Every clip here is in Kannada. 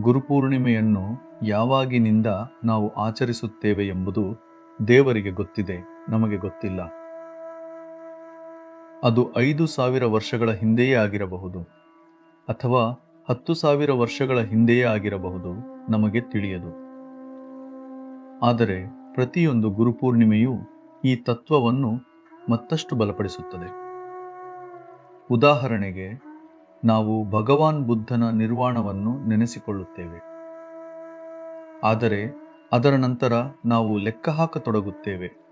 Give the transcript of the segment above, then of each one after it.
ಗುರುಪೂರ್ಣಿಮೆಯನ್ನು ಯಾವಾಗಿನಿಂದ ನಾವು ಆಚರಿಸುತ್ತೇವೆ ಎಂಬುದು ದೇವರಿಗೆ ಗೊತ್ತಿದೆ, ನಮಗೆ ಗೊತ್ತಿಲ್ಲ. ಅದು ಐದು ಸಾವಿರ ವರ್ಷಗಳ ಹಿಂದೆಯೇ ಆಗಿರಬಹುದು ಅಥವಾ ಹತ್ತು ಸಾವಿರ ವರ್ಷಗಳ ಹಿಂದೆಯೇ ಆಗಿರಬಹುದು ನಮಗೆ ತಿಳಿಯದು. ಆದರೆ ಪ್ರತಿಯೊಂದು ಗುರುಪೂರ್ಣಿಮೆಯು ಈ ತತ್ವವನ್ನು ಮತ್ತಷ್ಟು ಬಲಪಡಿಸುತ್ತದೆ. ಉದಾಹರಣೆಗೆ ನಾವು ಭಗವಾನ್ ಬುದ್ಧನ ನಿರ್ವಾಣವನ್ನು ನೆನೆಸಿಕೊಳ್ಳುತ್ತೇವೆ. ಆದರೆ ಅದರ ನಂತರ ನಾವು ಲೆಕ್ಕ ಹಾಕತೊಡಗುತ್ತೇವೆ.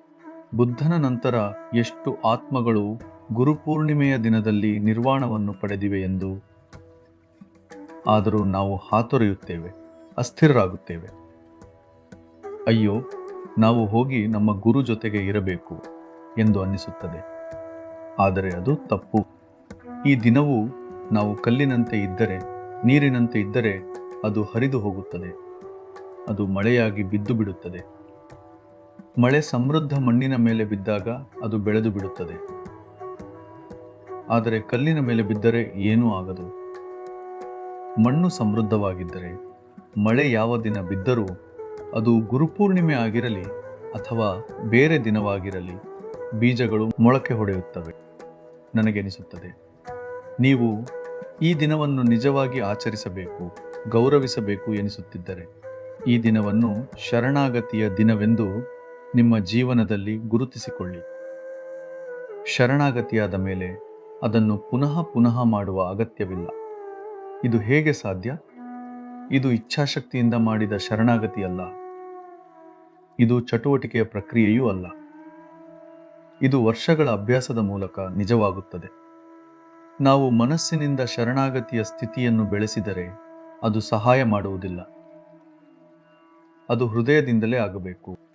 ಬುದ್ಧನ ನಂತರ ಎಷ್ಟು ಆತ್ಮಗಳು ಗುರುಪೂರ್ಣಿಮೆಯ ದಿನದಲ್ಲಿ ನಿರ್ವಾಣವನ್ನು ಪಡೆದಿವೆ ಎಂದು ಆದರೂ ನಾವು ಹಾತೊರೆಯುತ್ತೇವೆ, ಅಸ್ಥಿರರಾಗುತ್ತೇವೆ. ಅಯ್ಯೋ, ನಾವು ಹೋಗಿ ನಮ್ಮ ಗುರು ಜೊತೆಗೆ ಇರಬೇಕು ಎಂದು ಅನ್ನಿಸುತ್ತದೆ. ಆದರೆ ಅದು ತಪ್ಪು. ಈ ದಿನವೂ ನಾವು ಕಲ್ಲಿನಂತೆ ಇದ್ದರೆ, ನೀರಿನಂತೆ ಇದ್ದರೆ ಅದು ಹರಿದು ಹೋಗುತ್ತದೆ. ಅದು ಮಳೆಯಾಗಿ ಬಿದ್ದು ಬಿಡುತ್ತದೆ. ಮಳೆ ಸಮೃದ್ಧ ಮಣ್ಣಿನ ಮೇಲೆ ಬಿದ್ದಾಗ ಅದು ಬೆಳೆದು ಬಿಡುತ್ತದೆ. ಆದರೆ ಕಲ್ಲಿನ ಮೇಲೆ ಬಿದ್ದರೆ ಏನೂ ಆಗದು. ಮಣ್ಣು ಸಮೃದ್ಧವಾಗಿದ್ದರೆ, ಮಳೆ ಯಾವ ದಿನ ಬಿದ್ದರೂ ಅದು ಗುರುಪೂರ್ಣಿಮೆ ಆಗಿರಲಿ ಅಥವಾ ಬೇರೆ ದಿನವಾಗಿರಲಿ ಬೀಜಗಳು ಮೊಳಕೆ ಹೊಡೆಯುತ್ತವೆ. ನನಗೆನಿಸುತ್ತದೆ. ನೀವು ಈ ದಿನವನ್ನು ನಿಜವಾಗಿ ಆಚರಿಸಬೇಕು, ಗೌರವಿಸಬೇಕು ಎನಿಸುತ್ತಿದ್ದರೆ. ಈ ದಿನವನ್ನು ಶರಣಾಗತಿಯ ದಿನವೆಂದು ನಿಮ್ಮ ಜೀವನದಲ್ಲಿ ಗುರುತಿಸಿಕೊಳ್ಳಿ. ಶರಣಾಗತಿಯಾದ ಮೇಲೆ ಅದನ್ನು ಪುನಃ ಪುನಃ ಮಾಡುವ ಅಗತ್ಯವಿಲ್ಲ. ಇದು ಹೇಗೆ ಸಾಧ್ಯ? ಇದು ಇಚ್ಛಾಶಕ್ತಿಯಿಂದ ಮಾಡಿದ ಶರಣಾಗತಿಯಲ್ಲ ಇದು ಚಟುವಟಿಕೆಯ ಪ್ರಕ್ರಿಯೆಯೂ ಅಲ್ಲ. ಇದು ವರ್ಷಗಳ ಅಭ್ಯಾಸದ ಮೂಲಕ ನಿಜವಾಗುತ್ತದೆ. ನಾವು ಮನಸ್ಸಿನಿಂದ ಶರಣಾಗತಿಯ ಸ್ಥಿತಿಯನ್ನು ಬೆಳೆಸಿದರೆ ಅದು ಸಹಾಯ ಮಾಡುವುದಿಲ್ಲ. ಅದು ಹೃದಯದಿಂದಲೇ ಆಗಬೇಕು.